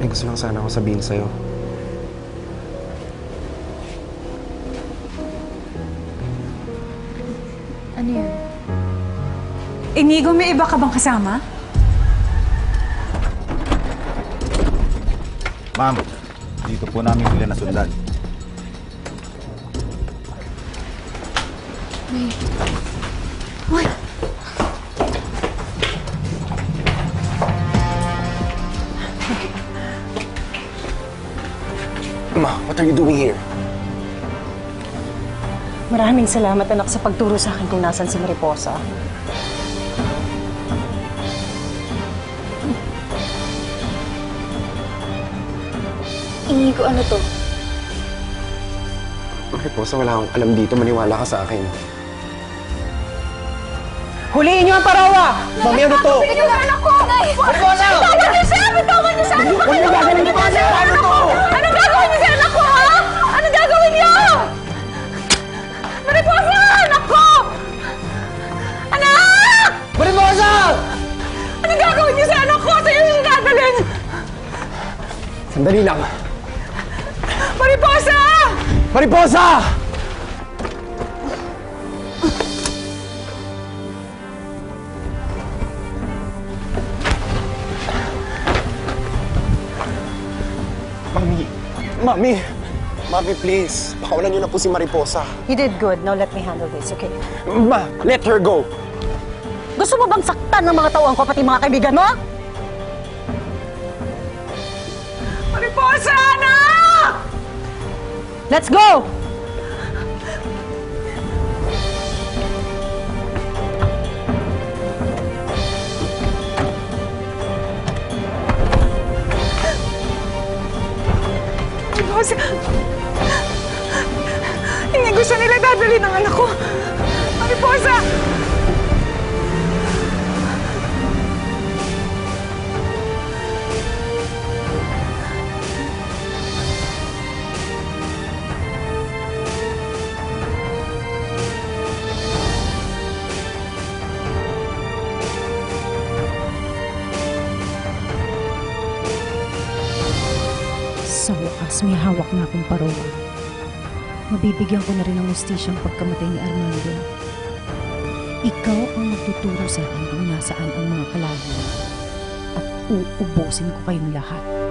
May gusto lang sana ako sabihin sa'yo. Ano yun? Inigo, may iba ka bang kasama? Ma'am, dito po namin sila nasundan. Uy! Ma, what are you doing here? Maraming salamat anak sa pagturo sa akin kung nasan si Mariposa. Inigo, ano to? Mariposa, wala akong alam dito. Maniwala ka sa akin. Huliin niyo ang parawa! Mami, ano to? Inigo, anak ko! Sandali lang. Mariposa! Mariposa! Mami, Mami, Mami, please. Pakawalan niyo na po si Mariposa. You did good. Now let me handle this, okay? Ma, let her go. Gusto mo bang saktan ng mga tauhan ko pati mga kaibigan mo? Mariposa, anak! Let's go! Mariposa! Hindi gusto nila dadalhin ang anak ko. Mariposa! Sa wakas, may hawak na akong parola. Mabibigyan ko na rin ng ustisyang pagkamatay ni Armando. Ikaw ang magtuturo sa akin kung nasaan ang mga kalaban. At uubusin ko kayong lahat.